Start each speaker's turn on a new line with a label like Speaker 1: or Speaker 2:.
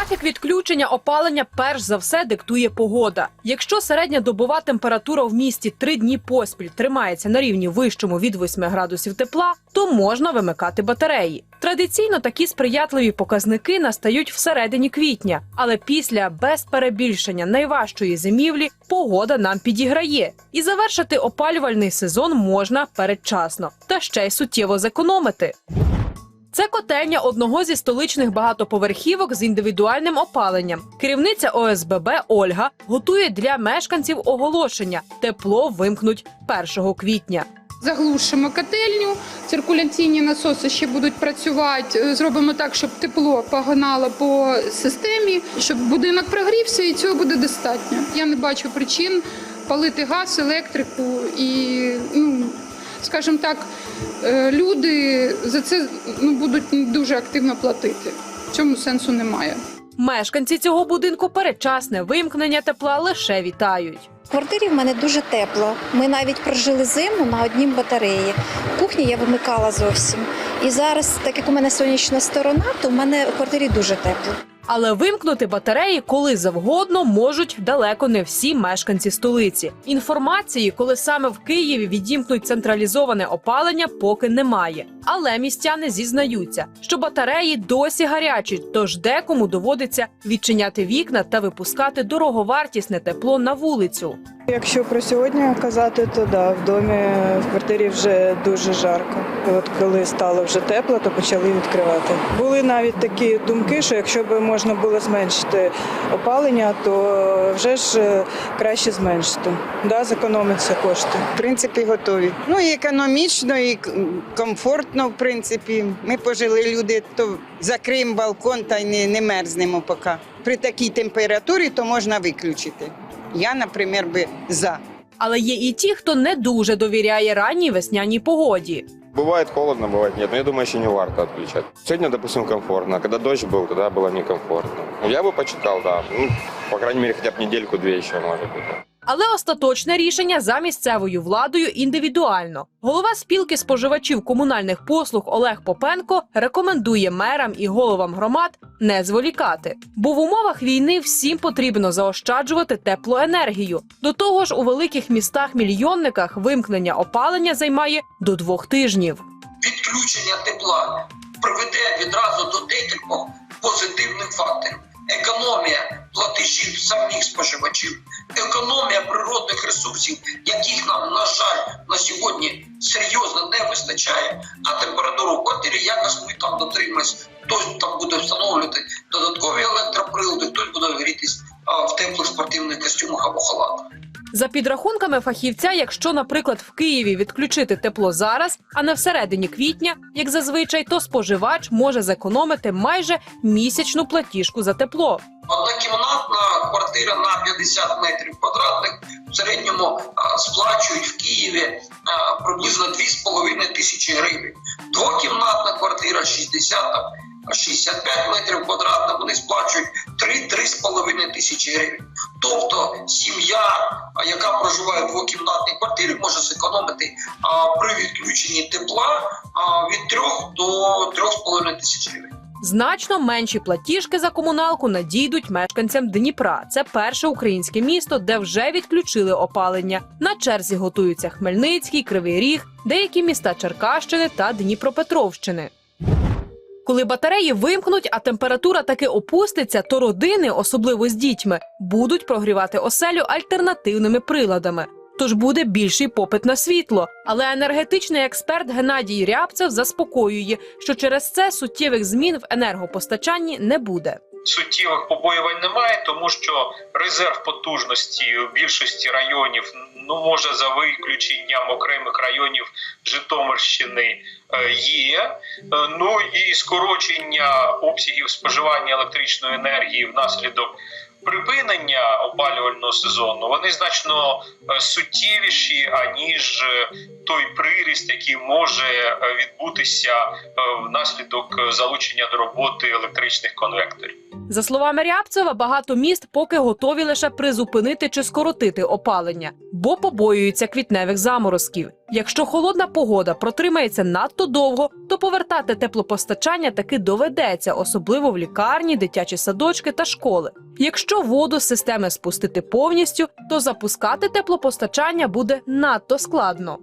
Speaker 1: Графік відключення опалення перш за все диктує погода. Якщо середня добова температура в місті три дні поспіль тримається на рівні вищому від 8 градусів тепла, то можна вимикати батареї. Традиційно такі сприятливі показники настають всередині квітня, але після без перебільшення найважчої зимівлі погода нам підіграє, і завершити опалювальний сезон можна передчасно та ще й суттєво зекономити. Це котельня одного зі столичних багатоповерхівок з індивідуальним опаленням. Керівниця ОСББ Ольга готує для мешканців оголошення: тепло вимкнуть 1 квітня.
Speaker 2: Заглушимо котельню, циркуляційні насоси ще будуть працювати. Е, Зробимо так, щоб тепло погнало по системі, щоб будинок прогрівся, і цього буде достатньо. Я не бачу причин палити газ, електрику і, ну, скажімо так, е, люди за це ну, будуть дуже активно платити. В цьому сенсу немає.
Speaker 1: Мешканці цього будинку передчасне вимкнення тепла лише вітають.
Speaker 3: В квартирі в мене дуже тепло. Ми навіть прожили зиму на одній батареї. Кухні я вимикала зовсім. І зараз, так як у мене сонячна сторона, то в мене в квартирі дуже тепло.
Speaker 1: Але вимкнути батареї коли завгодно можуть далеко не всі мешканці столиці. Інформації, коли саме в Києві відімкнуть централізоване опалення, поки немає. Але містяни зізнаються, що батареї досі гарячі, тож декому доводиться відчиняти вікна та випускати дороговартісне тепло на вулицю.
Speaker 4: Якщо про сьогодні казати, то да, в домі в квартирі вже дуже жарко. От коли стало вже тепло, то почали відкривати. Були навіть такі думки, що якщо б можна було зменшити опалення, то вже ж е, краще зменшити. Да, зекономиться кошти.
Speaker 5: В принципі, готові. Ну і економічно, і комфортно, в принципі. Ми пожили люди, то закриємо балкон та й не, не мерзнемо поки. При такій температурі то можна виключити. Я, наприклад, би за.
Speaker 1: Але є і ті, хто не дуже довіряє ранній весняній погоді.
Speaker 6: Бывает холодно, бывает нет, но я думаю, еще не варто отключать. Сегодня, допустим, комфортно, а когда дождь был, тогда было некомфортно. Я бы почитал, да, ну, по крайней мере, хотя бы недельку-две еще, может быть.
Speaker 1: Але остаточне рішення за місцевою владою індивідуально. Голова спілки споживачів комунальних послуг Олег Попенко рекомендує мерам і головам громад не зволікати, бо в умовах війни всім потрібно заощаджувати теплоенергію. До того ж, у великих містах-мільйонниках вимкнення опалення займає до двох тижнів.
Speaker 7: відключення тепла приведе відразу до декількох позитивних факторів: економія платежів самих споживачів, економія природних ресурсів, яких нам, на жаль, на сьогодні серйозно не вистачає. А температуру в квартирі якось ми там дотримаємось. Хтось там буде встановлювати
Speaker 1: За підрахунками фахівця, якщо, наприклад, в Києві відключити тепло зараз, а не всередині квітня, як зазвичай, то споживач може зекономити майже місячну платіжку за тепло.
Speaker 7: Однокімнатна квартира на 50 метрів квадратних в середньому сплачують в Києві приблизно 2,5 тисячі гривень. Двокімнатна квартира 60 там, 65 метрів квадратних, вони сплачують 3-3,5 тисячі гривень. Тобто сім'я, яка проживає в двокімнатній квартирі, може зекономити а, при відключенні тепла а, від 3 до 3,5 тисяч гривень.
Speaker 1: Значно менші платіжки за комуналку надійдуть мешканцям Дніпра. Це перше українське місто, де вже відключили опалення. На черзі готуються Хмельницький, Кривий Ріг, деякі міста Черкащини та Дніпропетровщини. Коли батареї вимкнуть, а температура таки опуститься, то родини, особливо з дітьми, будуть прогрівати оселю альтернативними приладами. Тож буде більший попит на світло. Але енергетичний експерт Геннадій Рябцев заспокоює, що через це суттєвих змін в енергопостачанні не буде.
Speaker 8: суттєвих побоювань немає, тому що резерв потужності у більшості районів, ну може за виключенням окремих районів Житомирщини е, є. Е, Ну і скорочення обсягів споживання електричної енергії внаслідок. Припинення опалювального сезону вони значно е, суттєвіші аніж той приріст, який може відбутися внаслідок залучення до роботи електричних конвекторів.
Speaker 1: За словами Рябцева, багато міст поки готові лише призупинити чи скоротити опалення, бо побоюються квітневих заморозків. Якщо холодна погода протримається надто довго, то повертати теплопостачання таки доведеться, особливо в лікарні, дитячі садочки та школи. Якщо воду з системи спустити повністю, то запускати теплопостачання буде надто складно.